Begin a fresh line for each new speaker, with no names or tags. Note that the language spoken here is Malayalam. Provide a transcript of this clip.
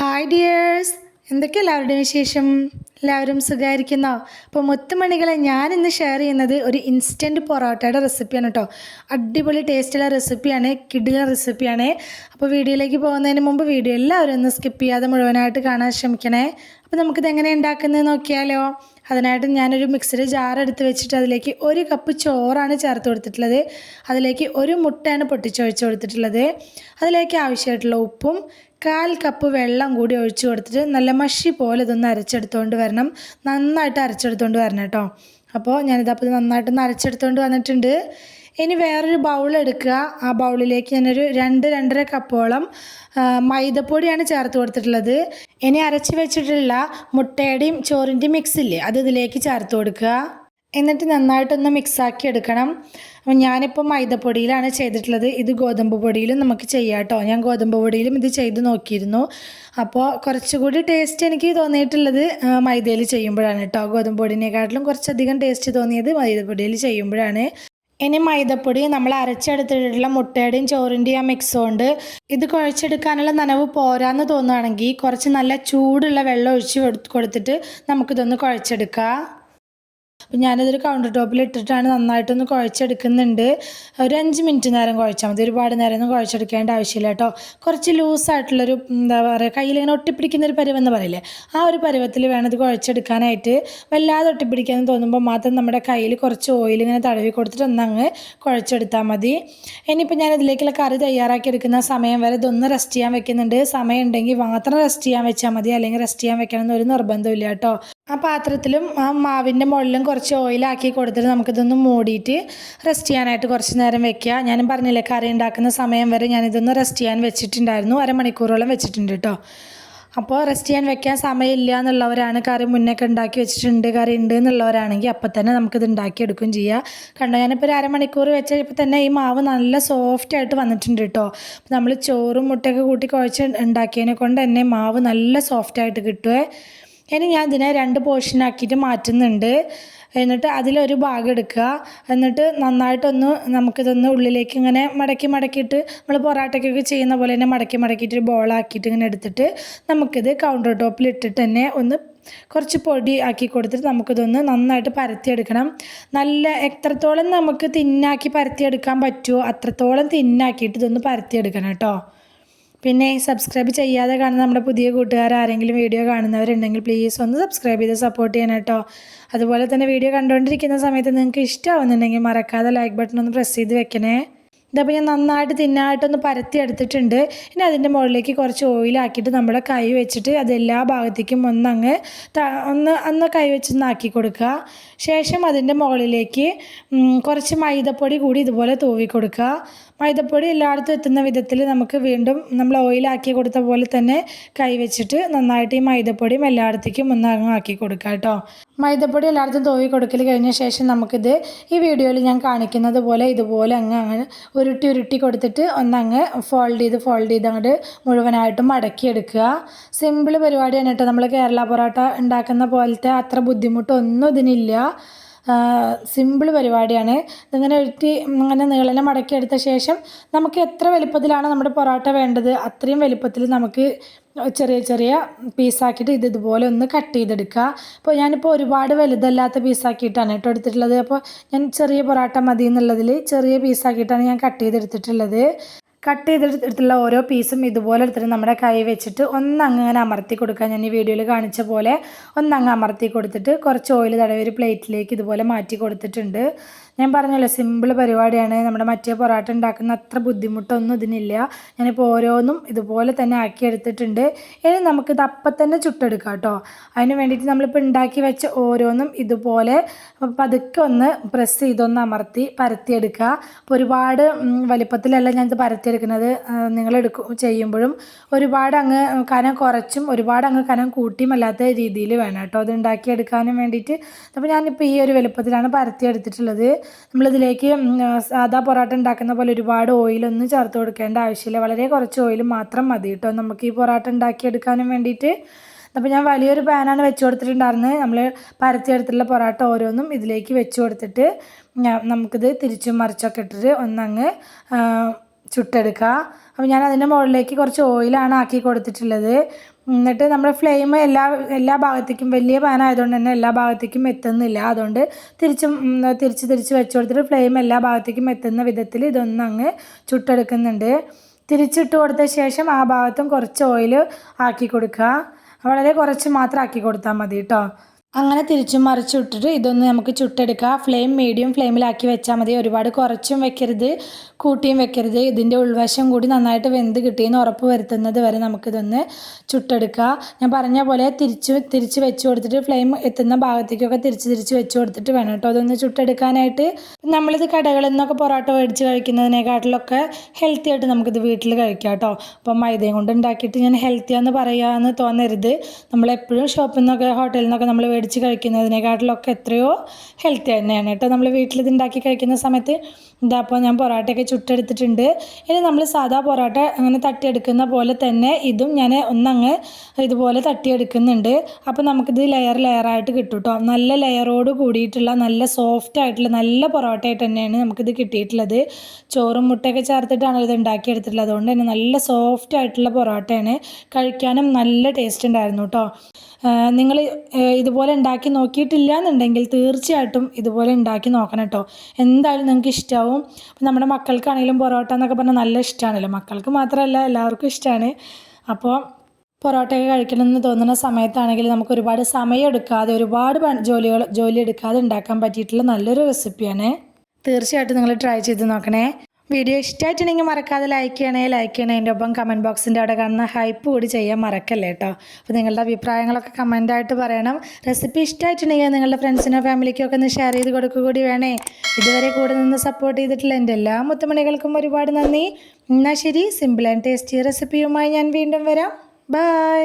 ഹായ് ഡിയേഴ്സ് എന്തൊക്കെ എല്ലാവരുടെയും വിശേഷം? എല്ലാവരും സുഖമായിരിക്കുന്നോ അപ്പോൾ മുത്തുമണികളെ ഞാൻ ഇന്ന് ഷെയർ ചെയ്യുന്നത് ഒരു ഇൻസ്റ്റന്റ് പൊറോട്ടയുടെ റെസിപ്പിയാണ് കേട്ടോ അടിപൊളി ടേസ്റ്റുള്ള റെസിപ്പിയാണ് കിഡിലെ റെസിപ്പിയാണ് അപ്പോൾ വീഡിയോയിലേക്ക് പോകുന്നതിന് മുമ്പ് വീഡിയോ എല്ലാവരും ഒന്ന് സ്കിപ്പ് ചെയ്യാതെ മുഴുവനായിട്ട് കാണാൻ ശ്രമിക്കണേ. അപ്പോൾ നമുക്കിത് എങ്ങനെ ഉണ്ടാക്കുന്നത് നോക്കിയാലോ. അതിനായിട്ട് ഞാനൊരു മിക്സിയുടെ ജാർ എടുത്ത് വെച്ചിട്ട് അതിലേക്ക് ഒരു കപ്പ് ചോറാണ് ചേർത്ത് കൊടുത്തിട്ടുള്ളത്. അതിലേക്ക് ഒരു മുട്ടയാണ് പൊട്ടിച്ചൊഴിച്ച് കൊടുത്തിട്ടുള്ളത്. അതിലേക്ക് ആവശ്യമായിട്ടുള്ള ഉപ്പും കാൽ കപ്പ് വെള്ളം കൂടി ഒഴിച്ചു കൊടുത്തിട്ട് നല്ല മഷി പോലെ ഇതൊന്ന് അരച്ചെടുത്തുകൊണ്ട് വരണം. നന്നായിട്ട് അരച്ചെടുത്തുകൊണ്ട് വരണം കേട്ടോ. അപ്പോൾ ഞാനിതപ്പോൾ ഇത് നന്നായിട്ടൊന്ന് അരച്ചെടുത്തുകൊണ്ട് വന്നിട്ടുണ്ട്. ഇനി വേറൊരു ബൗൾ എടുക്കുക. ആ ബൗളിലേക്ക് ഞാനൊരു രണ്ട് രണ്ടര കപ്പോളം മൈദപ്പൊടിയാണ് ചേർത്ത് കൊടുത്തിട്ടുള്ളത്. ഇനി അരച്ച് വെച്ചിട്ടുള്ള മുട്ടയുടെയും ചോറിന്റെയും മിക്സ് ഇല്ലേ അത് ഇതിലേക്ക് ചേർത്ത് കൊടുക്കുക. എന്നിട്ട് നന്നായിട്ടൊന്ന് മിക്സാക്കി എടുക്കണം. അപ്പം ഞാനിപ്പോൾ മൈദപ്പൊടിയിലാണ് ചെയ്തിട്ടുള്ളത്. ഇത് ഗോതമ്പ് പൊടിയിലും നമുക്ക് ചെയ്യാം കേട്ടോ. ഞാൻ ഗോതമ്പ് പൊടിയിലും ഇത് ചെയ്ത് നോക്കിയിരുന്നു. അപ്പോൾ കുറച്ചുകൂടി ടേസ്റ്റ് എനിക്ക് തോന്നിയിട്ടുള്ളത് മൈദയിൽ ചെയ്യുമ്പോഴാണ് കേട്ടോ. ഗോതമ്പ് പൊടിനെക്കാട്ടിലും കുറച്ചധികം ടേസ്റ്റ് തോന്നിയത് മൈദപ്പൊടിയിൽ ചെയ്യുമ്പോഴാണ്. ഇനി മൈദപ്പൊടി നമ്മൾ അരച്ചെടുത്തിട്ടുള്ള മുട്ടയുടെയും ചോറിന്റെയും ആ മിക്സ് കൊണ്ട് ഇത് കുഴച്ചെടുക്കാനുള്ള നനവ് പോരാന്ന് തോന്നുകയാണെങ്കിൽ കുറച്ച് നല്ല ചൂടുള്ള വെള്ളം ഒഴിച്ച് കൊടു- കൊടുത്തിട്ട് നമുക്കിതൊന്ന് കുഴച്ചെടുക്കാം. അപ്പം ഞാനതൊരു കൗണ്ടർ ടോപ്പിൽ ഇട്ടിട്ടാണ് നന്നായിട്ടൊന്ന് കുഴച്ചെടുക്കുന്നുണ്ട്. ഒരു അഞ്ച് മിനിറ്റ് നേരം കുഴച്ചാൽ മതി. ഒരുപാട് നേരം ഒന്നും കുഴച്ചെടുക്കേണ്ട ആവശ്യമില്ല കേട്ടോ. കുറച്ച് ലൂസായിട്ടുള്ളൊരു എന്താ പറയുക കയ്യിലിങ്ങനെ ഒട്ടിപ്പിടിക്കുന്ന ഒരു പരുവെന്ന് പറയില്ലേ? ആ ഒരു പരുവത്തിൽ വേണം ഇത് കുഴച്ചെടുക്കാനായിട്ട്. വല്ലാതെ ഒട്ടിപ്പിടിക്കാമെന്ന് തോന്നുമ്പോൾ മാത്രം നമ്മുടെ കയ്യിൽ കുറച്ച് ഓയിൽ ഇങ്ങനെ തടവി കൊടുത്തിട്ട് ഒന്നങ്ങ് കുഴച്ചെടുത്താൽ മതി. ഇനിയിപ്പോൾ ഞാൻ ഇതിലേക്കുള്ള കറി തയ്യാറാക്കി എടുക്കുന്ന സമയം വരെ ഇതൊന്ന് റെസ്റ്റ് ചെയ്യാൻ വെക്കുന്നുണ്ട്. സമയം ഉണ്ടെങ്കിൽ മാത്രം റെസ്റ്റ് ചെയ്യാൻ വെച്ചാൽ മതി. അല്ലെങ്കിൽ റെസ്റ്റ് ചെയ്യാൻ വെക്കണം എന്നൊരു നിർബന്ധമില്ല കേട്ടോ. ആ പാത്രത്തിലും ആ മാവിന്റെ മുകളിലും കുറച്ച് ഓയിലാക്കി കൊടുത്തിട്ട് നമുക്കിതൊന്ന് മൂടിയിട്ട് റെസ്റ്റ് ചെയ്യാനായിട്ട് കുറച്ച് നേരം വെക്കുക. ഞാനും പറഞ്ഞില്ലേ കറി ഉണ്ടാക്കുന്ന സമയം വരെ ഞാനിതൊന്ന് റെസ്റ്റ് ചെയ്യാൻ വെച്ചിട്ടുണ്ടായിരുന്നു. അരമണിക്കൂറോളം വെച്ചിട്ടുണ്ട് കേട്ടോ അപ്പോൾ റെസ്റ്റ് ചെയ്യാൻ വെക്കാൻ സമയമില്ല എന്നുള്ളവരാണ് കറി മുന്നൊക്കെ ഉണ്ടാക്കി വെച്ചിട്ടുണ്ട് കറി ഉണ്ട് എന്നുള്ളവരാണെങ്കിൽ അപ്പം തന്നെ നമുക്കിത് ഉണ്ടാക്കിയെടുക്കുകയും ചെയ്യാം. കണ്ടോ ഞാനിപ്പോൾ ഒരു അരമണിക്കൂർ വെച്ചപ്പോൾ തന്നെ ഈ മാവ് നല്ല സോഫ്റ്റ് ആയിട്ട് വന്നിട്ടുണ്ട് കേട്ടോ നമ്മൾ ചോറും മുട്ടയൊക്കെ കൂട്ടി കുഴച്ച് ഉണ്ടാക്കിയതിനെ കൊണ്ട് തന്നെ മാവ് നല്ല സോഫ്റ്റായിട്ട് കിട്ടുമേ ഇനി ഞാൻ ഇതിനെ രണ്ട് പോർഷനാക്കിയിട്ട് മാറ്റുന്നുണ്ട്. എന്നിട്ട് അതിലൊരു ഭാഗം എടുക്കുക. എന്നിട്ട് നന്നായിട്ടൊന്ന് നമുക്കിതൊന്ന് ഉള്ളിലേക്ക് ഇങ്ങനെ മടക്കി മടക്കിയിട്ട് നമ്മൾ പൊറാട്ടയ്ക്കൊക്കെ ചെയ്യുന്ന പോലെ തന്നെ മടക്കി മടക്കിയിട്ട് ഒരു ബോളാക്കിയിട്ട് ഇങ്ങനെ എടുത്തിട്ട് നമുക്കിത് കൗണ്ടർ ടോപ്പിൽ ഇട്ടിട്ട് തന്നെ ഒന്ന് കുറച്ച് പൊടി ആക്കി കൊടുത്തിട്ട് നമുക്കിതൊന്ന് നന്നായിട്ട് പരത്തിയെടുക്കണം. നല്ല എത്രത്തോളം നമുക്ക് തിന്നാക്കി പരത്തിയെടുക്കാൻ പറ്റുമോ അത്രത്തോളം തിന്നാക്കിയിട്ട് ഇതൊന്ന് പരത്തിയെടുക്കണം കേട്ടോ. പിന്നെ സബ്സ്ക്രൈബ് ചെയ്യാതെ കാണുന്ന നമ്മുടെ പുതിയ കൂട്ടുകാർ ആരെങ്കിലും വീഡിയോ കാണുന്നവരുണ്ടെങ്കിൽ പ്ലീസ് ഒന്ന് സബ്സ്ക്രൈബ് ചെയ്ത് സപ്പോർട്ട് ചെയ്യണം കേട്ടോ. അതുപോലെ തന്നെ വീഡിയോ കണ്ടുകൊണ്ടിരിക്കുന്ന സമയത്ത് നിങ്ങൾക്ക് ഇഷ്ടമാവുന്നുണ്ടെങ്കിൽ മറക്കാതെ ലൈക്ക് ബട്ടൺ ഒന്ന് പ്രസ് ചെയ്ത് വെക്കണേ. ഇതപ്പോൾ ഞാൻ നന്നായിട്ട് തിന്നായിട്ടൊന്ന് പരത്തി എടുത്തിട്ടുണ്ട്. ഇനി അതിന്റെ മുകളിലേക്ക് കുറച്ച് ഓയിലാക്കിയിട്ട് നമ്മുടെ കൈ വെച്ചിട്ട് അതെല്ലാ ഭാഗത്തേക്കും ഒന്നങ്ങ് ഒന്ന് അന്ന് കൈ വെച്ചൊന്ന് ആക്കി കൊടുക്കുക. ശേഷം അതിന്റെ മുകളിലേക്ക് കുറച്ച് മൈദപ്പൊടി കൂടി ഇതുപോലെ തൂവി കൊടുക്കുക മൈദപ്പൊടി എല്ലായിടത്തും എത്തുന്ന വിധത്തിൽ നമുക്ക് വീണ്ടും നമ്മൾ ഓയിലാക്കി കൊടുത്ത പോലെ തന്നെ കൈവച്ചിട്ട് നന്നായിട്ട് ഈ മൈദപ്പൊടിയും എല്ലായിടത്തേക്കും ഒന്ന് അങ്ങ് ആക്കി കൊടുക്കുക കേട്ടോ. മൈദപ്പൊടി എല്ലായിടത്തും തോവി കൊടുക്കൽ കഴിഞ്ഞ ശേഷം നമുക്കിത് ഈ വീഡിയോയിൽ ഞാൻ കാണിക്കുന്നത് പോലെ ഇതുപോലെ അങ്ങ് അങ്ങ് ഉരുട്ടി ഉരുട്ടി കൊടുത്തിട്ട് ഒന്നങ്ങ് ഫോൾഡ് ചെയ്ത് ഫോൾഡ് ചെയ്ത് അങ്ങോട്ട് മുഴുവനായിട്ടും മടക്കിയെടുക്കുക. സിമ്പിൾ പരിപാടിയാണ് കേട്ടോ. നമ്മൾ കേരള പൊറോട്ട ഉണ്ടാക്കുന്ന പോലത്തെ അത്ര ബുദ്ധിമുട്ടൊന്നും ഇതിനില്ല. സിമ്പിൾ പരിപാടിയാണ്. ഇതിങ്ങനെ ഉരുട്ടി ഇങ്ങനെ നീളനെ മടക്കിയെടുത്ത ശേഷം നമുക്ക് എത്ര വലുപ്പത്തിലാണ് നമ്മുടെ പൊറോട്ട വേണ്ടത്? അത്രയും വലുപ്പത്തിൽ നമുക്ക് ചെറിയ ചെറിയ പീസാക്കിയിട്ട് ഇത് ഇതുപോലെ ഒന്ന് കട്ട് ചെയ്തെടുക്കുക. അപ്പോൾ ഞാനിപ്പോൾ ഒരുപാട് വലുതല്ലാത്ത പീസാക്കിയിട്ടാണ് കേട്ടോ എടുത്തിട്ടുള്ളത്. അപ്പോൾ ഞാൻ ചെറിയ പൊറോട്ട മതി എന്നുള്ളതിൽ ചെറിയ പീസാക്കിയിട്ടാണ് ഞാൻ കട്ട് ചെയ്തെടുത്തിട്ടുള്ളത്. കട്ട് ചെയ്തെടുത്തിട്ടുള്ള ഓരോ പീസും ഇതുപോലെ എടുത്തിട്ട് നമ്മുടെ കൈ വെച്ചിട്ട് ഒന്നങ്ങനെ അമർത്തി കൊടുക്കുക ഞാൻ ഈ വീഡിയോയിൽ കാണിച്ച പോലെ ഒന്നങ്ങ് അമർത്തി കൊടുത്തിട്ട് കുറച്ച് ഓയിൽ തടവി ഒരു പ്ലേറ്റിലേക്ക് ഇതുപോലെ മാറ്റി കൊടുത്തിട്ടുണ്ട്. ഞാൻ പറഞ്ഞല്ലോ സിമ്പിൾ പരിപാടിയാണ്. നമ്മുടെ മറ്റേ പൊറോട്ട ഉണ്ടാക്കുന്ന അത്ര ബുദ്ധിമുട്ടൊന്നും ഇതിനില്ല. ഞാനിപ്പോൾ ഓരോന്നും ഇതുപോലെ തന്നെ ആക്കി എടുത്തിട്ടുണ്ട് ഇനി നമുക്കിത് അപ്പം തന്നെ ചുട്ടെടുക്കാം കേട്ടോ. അതിന് വേണ്ടിയിട്ട് നമ്മളിപ്പോൾ ഉണ്ടാക്കി വെച്ച ഓരോന്നും ഇതുപോലെ പതുക്കെ ഒന്ന് പ്രസ് ചെയ്തൊന്ന് അമർത്തി പരത്തിയെടുക്കുക. അപ്പോൾ ഒരുപാട് വലിപ്പത്തിലല്ല ഞാനിത് പരത്തിയെടുക്കുന്നത്. നിങ്ങളെടുക്കും ചെയ്യുമ്പോഴും ഒരുപാട് അങ്ങ് കനം കുറച്ചും ഒരുപാട് അങ്ങ് കനം കൂട്ടിയും അല്ലാത്ത രീതിയിൽ വേണം കേട്ടോ. അത് ഉണ്ടാക്കിയെടുക്കാനും വേണ്ടിയിട്ട്. അപ്പോൾ ഞാനിപ്പോൾ ഈ ഒരു വലുപ്പത്തിലാണ് പരത്തിയെടുത്തിട്ടുള്ളത്. നമ്മളിതിലേക്ക് സാധാ പൊറോട്ട ഉണ്ടാക്കുന്ന പോലെ ഒരുപാട് ഓയിലൊന്നും ചേർത്ത് കൊടുക്കേണ്ട ആവശ്യമില്ല. വളരെ കുറച്ച് ഓയിൽ മാത്രം മതി കേട്ടോ. നമുക്ക് ഈ പൊറോട്ട ഉണ്ടാക്കിയെടുക്കാനും വേണ്ടിയിട്ട്. അപ്പോൾ ഞാൻ വലിയൊരു പാനാണ് വെച്ച് കൊടുത്തിട്ടുണ്ടായിരുന്നത്. നമ്മൾ പരത്തിയെടുത്തിട്ടുള്ള പൊറോട്ട ഓരോന്നും ഇതിലേക്ക് വെച്ച് കൊടുത്തിട്ട് നമുക്കിത് തിരിച്ചും മറിച്ചൊക്കെ ഇട്ടിട്ട് ഒന്നങ്ങ് ചുട്ടെടുക്കുക അപ്പോൾ ഞാൻ അതിന്റെ മുകളിലേക്ക് കുറച്ച് ഓയിലാണ് ആക്കി കൊടുത്തിട്ടുള്ളത്. എന്നിട്ട് നമ്മുടെ ഫ്ലെയിം എല്ലാ എല്ലാ ഭാഗത്തേക്കും വലിയ പാൻ ആയതുകൊണ്ട് തന്നെ എല്ലാ ഭാഗത്തേക്കും എത്തുന്നില്ല. അതുകൊണ്ട് തിരിച്ചും തിരിച്ച് തിരിച്ച് വെച്ച് കൊടുത്തിട്ട് ഫ്ലെയിം എല്ലാ ഭാഗത്തേക്കും എത്തുന്ന വിധത്തിൽ ഇതൊന്ന് അങ്ങ് ചുട്ടെടുക്കുന്നുണ്ട്. തിരിച്ചിട്ട് കൊടുത്ത ശേഷം ആ ഭാഗത്തും കുറച്ച് ഓയിൽ ആക്കി കൊടുക്കുക. വളരെ കുറച്ച് മാത്രം ആക്കി കൊടുത്താൽ മതി കേട്ടോ അങ്ങനെ തിരിച്ചും മറിച്ചു ഇട്ടിട്ട് ഇതൊന്ന് നമുക്ക് ചുട്ടെടുക്കാം. ഫ്ലെയിം മീഡിയം ഫ്ലെയിമിലാക്കി വെച്ചാൽ മതി. ഒരുപാട് കുറച്ചും വെക്കരുത്. കൂട്ടിയും വെക്കരുത്. ഇതിന്റെ ഉൾവശം കൂടി നന്നായിട്ട് വെന്ത് കിട്ടിയെന്ന് ഉറപ്പ് വരുത്തുന്നത് വരെ നമുക്കിതൊന്ന് ചുട്ടെടുക്കുക ഞാൻ പറഞ്ഞ പോലെ തിരിച്ച് തിരിച്ച് വെച്ച് കൊടുത്തിട്ട് ഫ്ലെയിം എത്തുന്ന ഭാഗത്തേക്കൊക്കെ തിരിച്ച് തിരിച്ച് വെച്ച് കൊടുത്തിട്ട് വേണം കേട്ടോ. അതൊന്ന് ചുട്ടെടുക്കാനായിട്ട്. നമ്മളിത് കടകളിൽ നിന്നൊക്കെ പൊറോട്ട മേടിച്ച് കഴിക്കുന്നതിനെക്കാട്ടിലൊക്കെ ഹെൽത്തി ആയിട്ട് നമുക്കിത് വീട്ടിൽ കഴിക്കാം കേട്ടോ. അപ്പം മൈദയും കൊണ്ട് ഉണ്ടാക്കിയിട്ട് ഞാൻ ഹെൽത്തിയാന്ന് പറയാമെന്ന് തോന്നരുത്. നമ്മളെപ്പോഴും ഷോപ്പിൽ നിന്നൊക്കെ ഹോട്ടലിൽ നിന്നൊക്കെ നമ്മൾ മേടിച്ച് കഴിക്കുന്നതിനെക്കാട്ടിലൊക്കെ എത്രയോ ഹെൽത്തി തന്നെയാണ് കേട്ടോ. നമ്മൾ വീട്ടിൽ ഇത് ഉണ്ടാക്കി കഴിക്കുന്ന സമയത്ത് ഇതാ അപ്പോൾ ഞാൻ പൊറോട്ടയൊക്കെ ചുട്ടെടുത്തിട്ടുണ്ട്. ഇനി നമ്മൾ സാധാ പൊറോട്ട അങ്ങനെ തട്ടിയെടുക്കുന്ന പോലെ തന്നെ ഇതും ഞാൻ ഒന്നങ്ങ് ഇതുപോലെ തട്ടിയെടുക്കുന്നുണ്ട്. അപ്പോൾ നമുക്കിത് ലെയർ ലെയറായിട്ട് കിട്ടും കേട്ടോ. നല്ല ലെയറോട് കൂടിയിട്ടുള്ള നല്ല സോഫ്റ്റ് ആയിട്ടുള്ള നല്ല പൊറോട്ട ആയിട്ട് തന്നെയാണ് നമുക്കിത് കിട്ടിയിട്ടുള്ളത്. ചോറും മുട്ടയൊക്കെ ചേർത്തിട്ടാണ് ഇത് ഉണ്ടാക്കിയെടുത്തിട്ടുള്ളത്. അതുകൊണ്ട് തന്നെ നല്ല സോഫ്റ്റ് ആയിട്ടുള്ള പൊറോട്ടയാണ് കഴിക്കാനും നല്ല ടേസ്റ്റ് ഉണ്ടായിരുന്നു കേട്ടോ. നിങ്ങൾ ഇതുപോലെ ഉണ്ടാക്കി നോക്കിയിട്ടില്ല എന്നുണ്ടെങ്കിൽ തീർച്ചയായിട്ടും ഇതുപോലെ ഉണ്ടാക്കി നോക്കണം കേട്ടോ. എന്തായാലും നിങ്ങൾക്ക് ഇഷ്ടമാവും നമ്മുടെ മക്കൾക്കാണെങ്കിലും പൊറോട്ട എന്നൊക്കെ പറഞ്ഞാൽ നല്ല ഇഷ്ടമാണല്ലോ മക്കൾക്ക് മാത്രമല്ല എല്ലാവർക്കും ഇഷ്ടമാണ് അപ്പോൾ പൊറോട്ടയൊക്കെ കഴിക്കണമെന്ന് തോന്നുന്ന സമയത്താണെങ്കിൽ നമുക്ക് ഒരുപാട് സമയം എടുക്കാതെ ഒരുപാട് ജോലികൾ ജോലി എടുക്കാതെ ഉണ്ടാക്കാൻ പറ്റിയിട്ടുള്ള നല്ലൊരു റെസിപ്പിയാണ് തീർച്ചയായിട്ടും നിങ്ങൾ ട്രൈ ചെയ്ത് നോക്കണേ. വീഡിയോ ഇഷ്ടമായിട്ടുണ്ടെങ്കിൽ മറക്കാതെ ലൈക്ക് ചെയ്യണേ ലൈക്ക് ചെയ്യണേ. അതിന്റെ ഒപ്പം കമന്റ് ബോക്സിന്റെ അവിടെ കാണുന്ന ഹൈപ്പ് കൂടി ചെയ്യാൻ മറക്കല്ലേ കേട്ടോ അപ്പോൾ നിങ്ങളുടെ അഭിപ്രായങ്ങളൊക്കെ കമന്റായിട്ട് പറയണം. റെസിപ്പി ഇഷ്ടമായിട്ടുണ്ടെങ്കിൽ നിങ്ങളുടെ ഫ്രണ്ട്സിനോ ഫാമിലിക്കോ ഒക്കെ ഒന്ന് ഷെയർ ചെയ്ത് കൊടുക്കുക കൂടി വേണേ. ഇതുവരെ കൂടെ നിന്ന് സപ്പോർട്ട് ചെയ്തിട്ടുള്ള എന്റെ എല്ലാ മുത്തുമണികൾക്കും ഒരുപാട് നന്ദി. എന്നാൽ ശരി സിമ്പിൾ ആൻഡ് ടേസ്റ്റി റെസിപ്പിയുമായി ഞാൻ വീണ്ടും വരാം. ബൈ